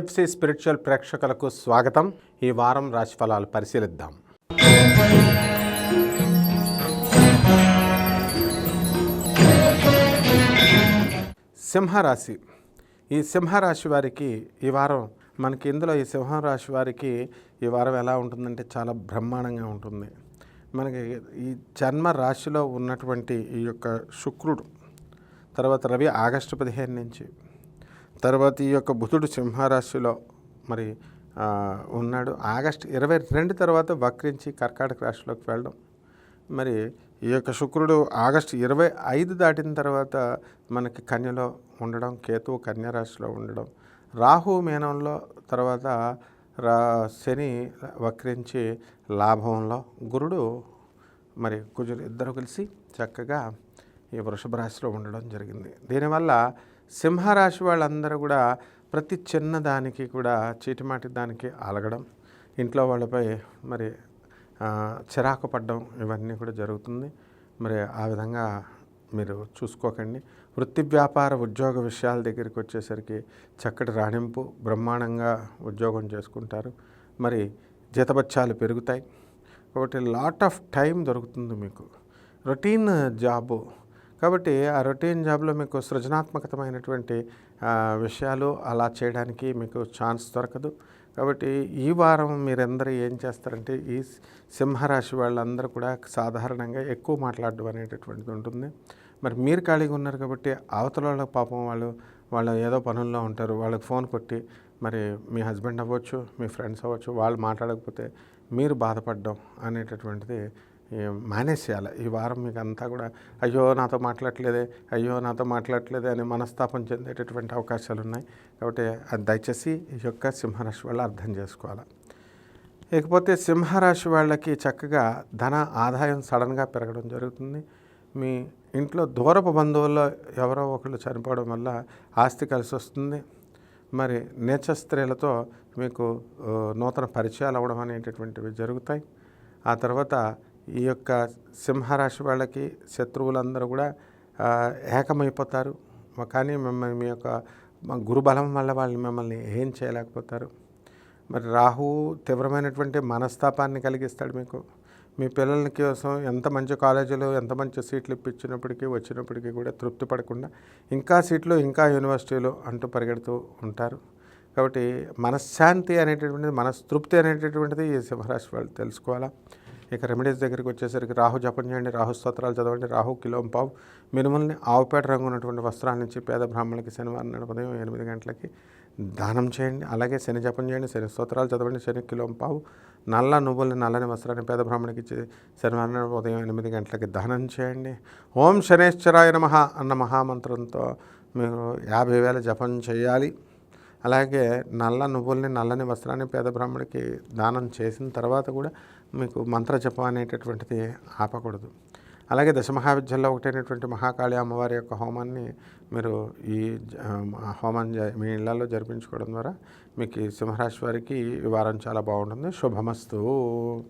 FC spiritual ప్రేక్షకులకు స్వాగతం. ఈ వారం రాశిఫలాలు పరిశీలిద్దాం. సింహరాశి. ఈ సింహరాశి వారికి ఈ వారం మనకి ఇందులో ఈ సింహరాశి వారికి ఈ వారం ఎలా ఉంటుందంటే చాలా బ్రహ్మాండంగా ఉంటుంది. మనకి ఈ జన్మ రాశిలో ఉన్నటువంటి ఈ యొక్క శుక్రుడు తర్వాత రవి ఆగస్టు పదిహేను నుంచి తర్వాత ఈ యొక్క బుధుడు సింహరాశిలో మరి ఉన్నాడు. ఆగస్ట్ ఇరవై రెండు తర్వాత వక్రించి కర్కాటక రాశిలోకి వెళ్ళడం. మరి ఈ యొక్క శుక్రుడు ఆగస్టు ఇరవై ఐదు దాటిన తర్వాత మనకి కన్యలో ఉండడం కేతువు కన్యరాశిలో ఉండడం. రాహు మీనంలో తర్వాత రా శని వక్రించి లాభంలో గురుడు మరి కుజులు ఇద్దరు కలిసి చక్కగా ఈ వృషభ రాశిలో ఉండడం జరిగింది. దీనివల్ల సింహరాశి వాళ్ళందరూ కూడా ప్రతి చిన్న దానికి కూడా చీటిమాటి దానికి అలగడం ఇంట్లో వాళ్ళపై మరి చిరాకు పడ్డం ఇవన్నీ కూడా జరుగుతుంది. మరి ఆ విధంగా మీరు చూసుకోకండి. వృత్తి వ్యాపార ఉద్యోగ విషయాల దగ్గరికి వచ్చేసరికి చక్కటి రాణింపు బ్రహ్మాండంగా ఉద్యోగం చేసుకుంటారు. మరి జీతబత్యాలు పెరుగుతాయి. కాబట్టి లాట్ ఆఫ్ టైం దొరుకుతుంది మీకు. రొటీన్ జాబు కాబట్టి ఆ రొటీన్ జాబ్లో మీకు సృజనాత్మకతమైనటువంటి విషయాలు అలా చేయడానికి మీకు ఛాన్స్ దొరకదు. కాబట్టి ఈ వారం మీరందరూ ఏం చేస్తారంటే ఈ సింహరాశి వాళ్ళందరూ కూడా సాధారణంగా ఎక్కువ మాట్లాడడం అనేటటువంటిది ఉంటుంది. మరి మీరు ఖాళీగా ఉన్నారు కాబట్టి అవతల వాళ్ళ పాపం వాళ్ళు వాళ్ళు ఏదో పనుల్లో ఉంటారు వాళ్ళకి ఫోన్ కొట్టి మరి మీ హస్బెండ్ అవ్వచ్చు మీ ఫ్రెండ్స్ అవ్వచ్చు వాళ్ళు మాట్లాడకపోతే మీరు బాధపడడం అనేటటువంటిది మానేసేయాలి. ఈ వారం మీకు అంతా కూడా అయ్యో నాతో మాట్లాడట్లేదే అయ్యో నాతో మాట్లాడట్లేదే అని మనస్తాపం చెందేటటువంటి అవకాశాలు ఉన్నాయి కాబట్టి అది దయచేసి ఈ యొక్క సింహరాశి వాళ్ళు అర్థం చేసుకోవాలి. ఇకపోతే సింహరాశి వాళ్ళకి చక్కగా ధన ఆదాయం సడన్గా పెరగడం జరుగుతుంది. మీ ఇంట్లో దూరపు బంధువుల్లో ఎవరో ఒకళ్ళు చనిపోవడం వల్ల ఆస్తి కలిసి వస్తుంది. మరి నేచ స్త్రీలతో మీకు నూతన పరిచయాలు అవ్వడం అనేటటువంటివి జరుగుతాయి. ఆ తర్వాత ఈ యొక్క సింహరాశి వాళ్ళకి శత్రువులందరూ కూడా ఏకమైపోతారు. కానీ మిమ్మల్ని మీ యొక్క గురుబలం వల్ల వాళ్ళు మిమ్మల్ని ఏం చేయలేకపోతారు. మరి రాహువు తీవ్రమైనటువంటి మనస్తాపాన్ని కలిగిస్తాడు మీకు. మీ పిల్లల కోసం ఎంత మంచి కాలేజీలు ఎంత మంచి సీట్లు ఇప్పించినప్పటికీ వచ్చినప్పటికీ కూడా తృప్తి పడకుండా ఇంకా సీట్లు ఇంకా యూనివర్సిటీలు అంటూ పరిగెడుతూ ఉంటారు. కాబట్టి మనశ్శాంతి అనేటటువంటిది మనస్తృప్తి అనేటటువంటిది ఈ సింహరాశి వాళ్ళు తెలుసుకోవాలా? ఇక రెమెడీస్ దగ్గరికి వచ్చేసరికి రాహు జపం చేయండి రాహు స్తోత్రాలు చదవండి రాహు కిలోం పావు. మినుముల్ని ఆవుపేట రంగు ఉన్నటువంటి వస్త్రాన్ని ఇచ్చి పేద బ్రాహ్మణులకి శనివారం ఉదయం ఎనిమిది గంటలకి దానం చేయండి. అలాగే శని జపం చేయండి శని స్తోత్రాలు చదవండి శని కిలోం పావు. నల్ల నువ్వుల్ని నల్లని వస్త్రాన్ని పేద బ్రాహ్మణికి ఇచ్చి శనివారం ఉదయం ఎనిమిది గంటలకి దానం చేయండి. ఓం శనేశ్వరాయ నమ అన్న మహామంత్రంతో మీరు యాభై వేల జపం చేయాలి. అలాగే నల్ల నువ్వుల్ని నల్లని వస్త్రాన్ని పేద బ్రాహ్మడికి దానం చేసిన తర్వాత కూడా మీకు మంత్ర జపం అనేటటువంటిది ఆపకూడదు. అలాగే దశమహావిద్యల్లో ఒకటైనటువంటి మహాకాళి అమ్మవారి యొక్క హోమాన్ని మీరు ఈ జ- హోమం జ- మీ ఇళ్ళలో జరిపించుకోవడం ద్వారా మీకు ఈ సింహరాశి వారికి ఈ వారం చాలా బాగుంటుంది. శుభమస్తు.